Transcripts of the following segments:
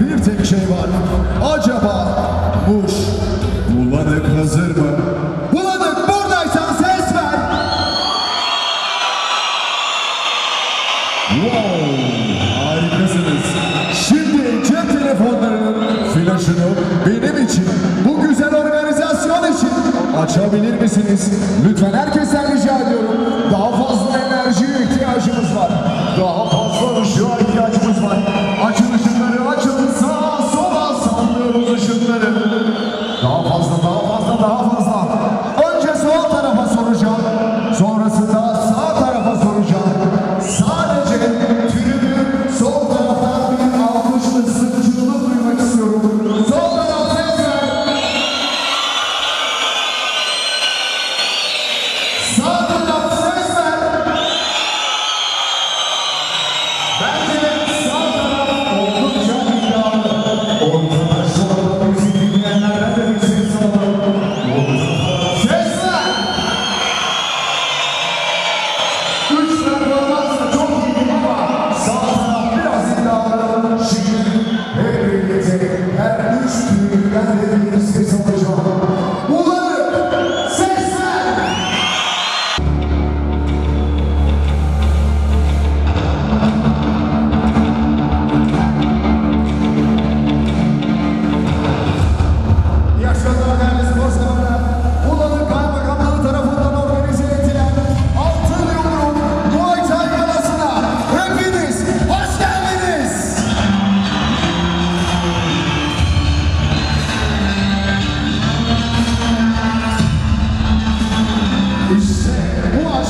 bir tek şey var. Acaba Muş Bulanık hazır mı? Bulanık buradaysan ses ver. Wow, harikasınız. Şimdi cep telefonlarının flaşını benim için, bu güzel organizasyon için açabilir misiniz? Lütfen ciudades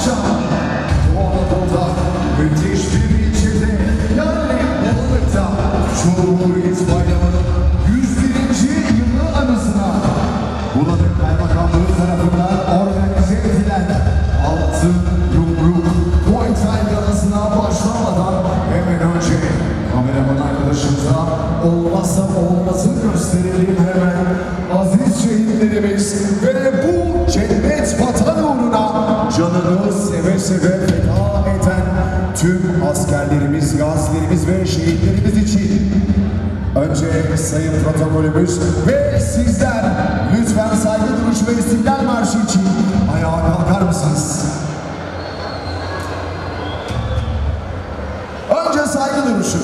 akşam Anadolu'da müthiş bir ilçede yani Bulanık'ta Cumhuriyet Bayramı'nın 101. yılı anısına Bulanık Kaymakamlığı tarafından organize edilen Altın Yumruk Muay Thai başlamadan önce kameraman arkadaşımıza olmazsa olmazı gösterelim hemen aziz şehitlerimiz ve protokolümüz ve sizler lütfen saygı duruşu ve istiklal marşı için ayağa kalkar mısınız? Önce saygı duruşu.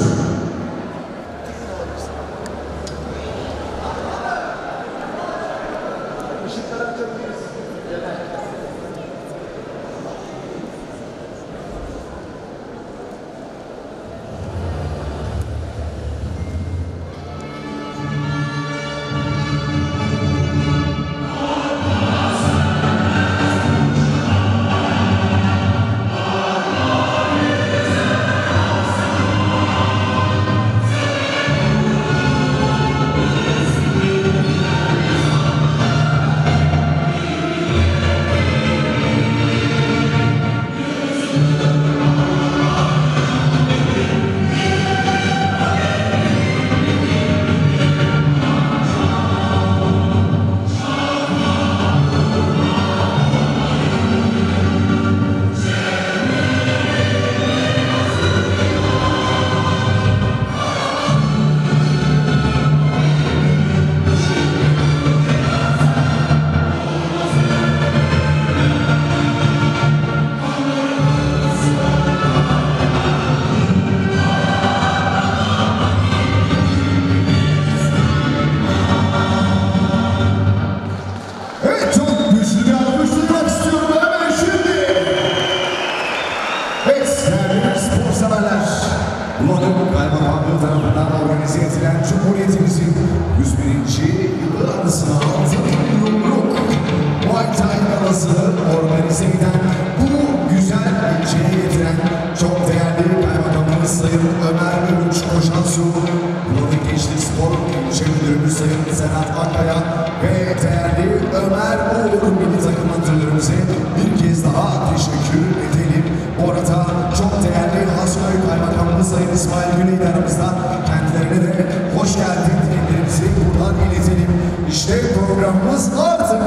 Geldin dileklerimizi buradan iletelim. İşte programımız artık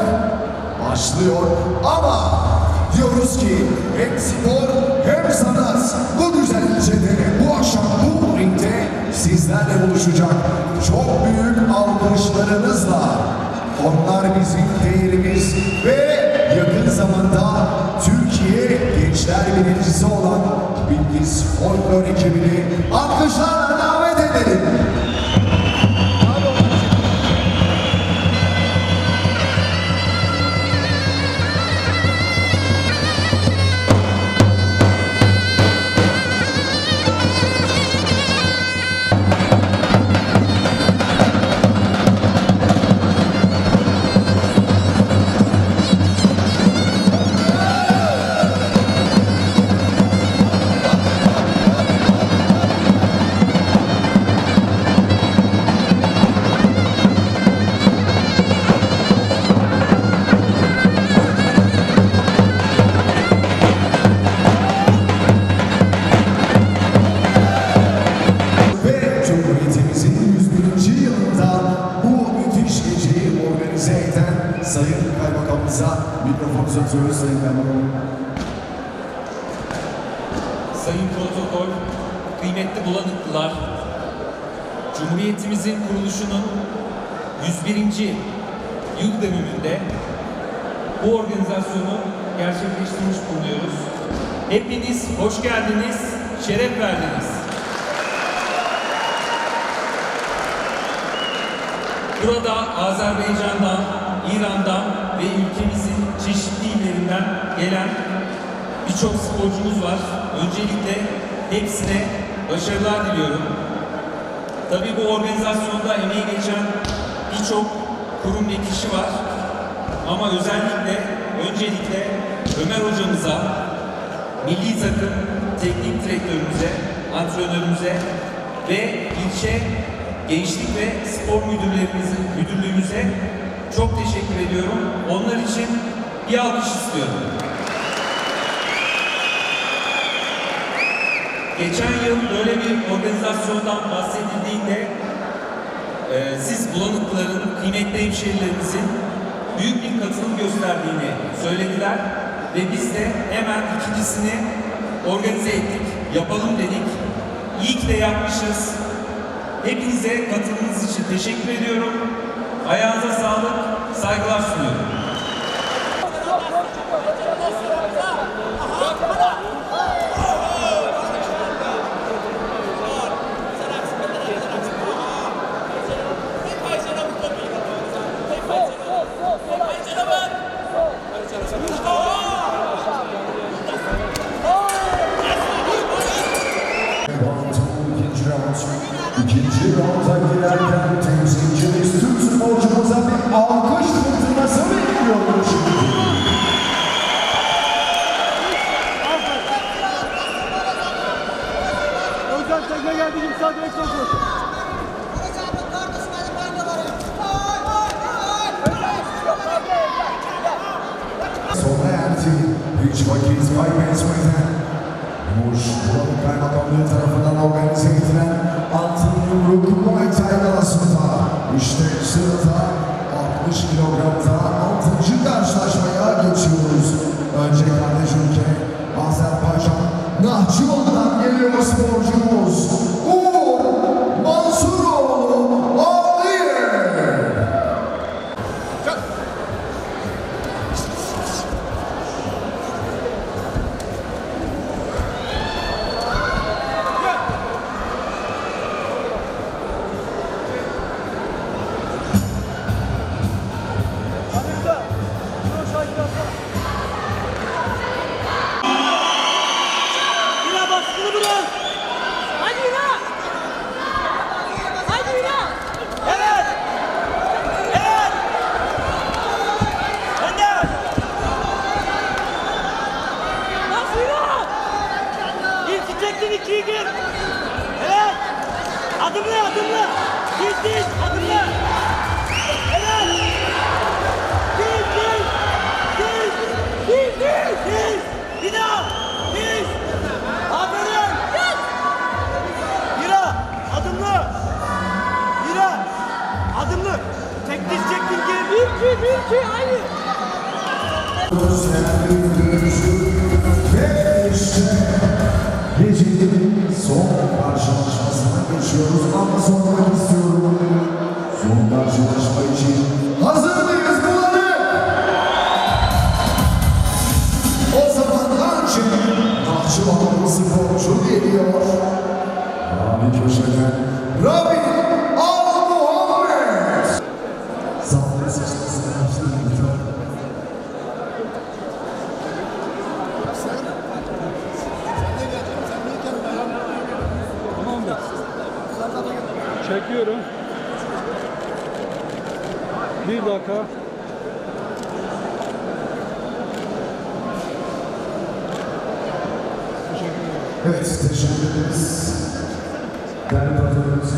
başlıyor ama diyoruz ki hem spor hem sanat bu güzel ilçede bu akşam bu ringde sizlerle buluşacak. Çok büyük alkışlarınızla. Onlar bizim değerimiz ve Sayın Protokol, kıymetli bulanıklılar, Cumhuriyetimizin kuruluşunun 101. yıl dönümünde bu organizasyonu gerçekleştirmiş bulunuyoruz. Hepiniz hoş geldiniz, şeref verdiniz. Burada Azerbaycan'dan, İran'dan ve ülkemizin çeşitli illerinden gelen birçok sporcumuz var. Öncelikle hepsine başarılar diliyorum. Tabii bu organizasyonda emeği geçen birçok kurum ve kişi var. Ama özellikle, öncelikle Ömer hocamıza, milli takım teknik direktörümüze, antrenörümüze ve ilçe gençlik ve spor müdürlerimize, müdürlüğümüze çok teşekkür ediyorum. Onlar için bir alkış istiyorum. Geçen yıl böyle bir organizasyondan bahsedildiğinde e, siz bulanıkların, kıymetli hemşehrilerimizin büyük bir katılım gösterdiğini söylediler ve biz de hemen ikincisini organize ettik, yapalım dedik. İyi ki de yapmışız. Hepinize katılımınız için teşekkür ediyorum. Ayağınıza sağlık, saygılar sunuyorum. İkinci rounda girerken temsilcimiz Türk sporcumuza bir alkış fırtınası bekliyormuş. Hocam tekne geldi sağ direksiyon koş. Sona erdi. Hiç vakit kaybetmeden Muş Bulanık Kaymakamlığı tarafından organize edilen Altın Yumruk Muay Thai galasında işte sırada 60 kilogramda 6. karşılaşmaya geçiyoruz. Önce kardeş ülke Azerbaycan Nahçıvan'dan geliyor sporcumuz Çektin ikiyi gir. Evet. Adımla adımla. Diz diz adımla. Evet. Diz diz. Diz. Diz diz. Diz. Bir daha. Diz. Aferin. Mira adımlı. Mira adımlı. Tek diz çektin gir. Bir iki, bir iki! Ve işte gecenin son karşılaşmasına geçiyoruz. ama sormak istiyorum. Son karşılaşma için hazır mıyız Bulanık? O zaman önce Bahçıvanlı sporcu geliyor. Çekiyorum. Bir dakika. Evet, teşekkür ederiz. Değerli patronlarımızı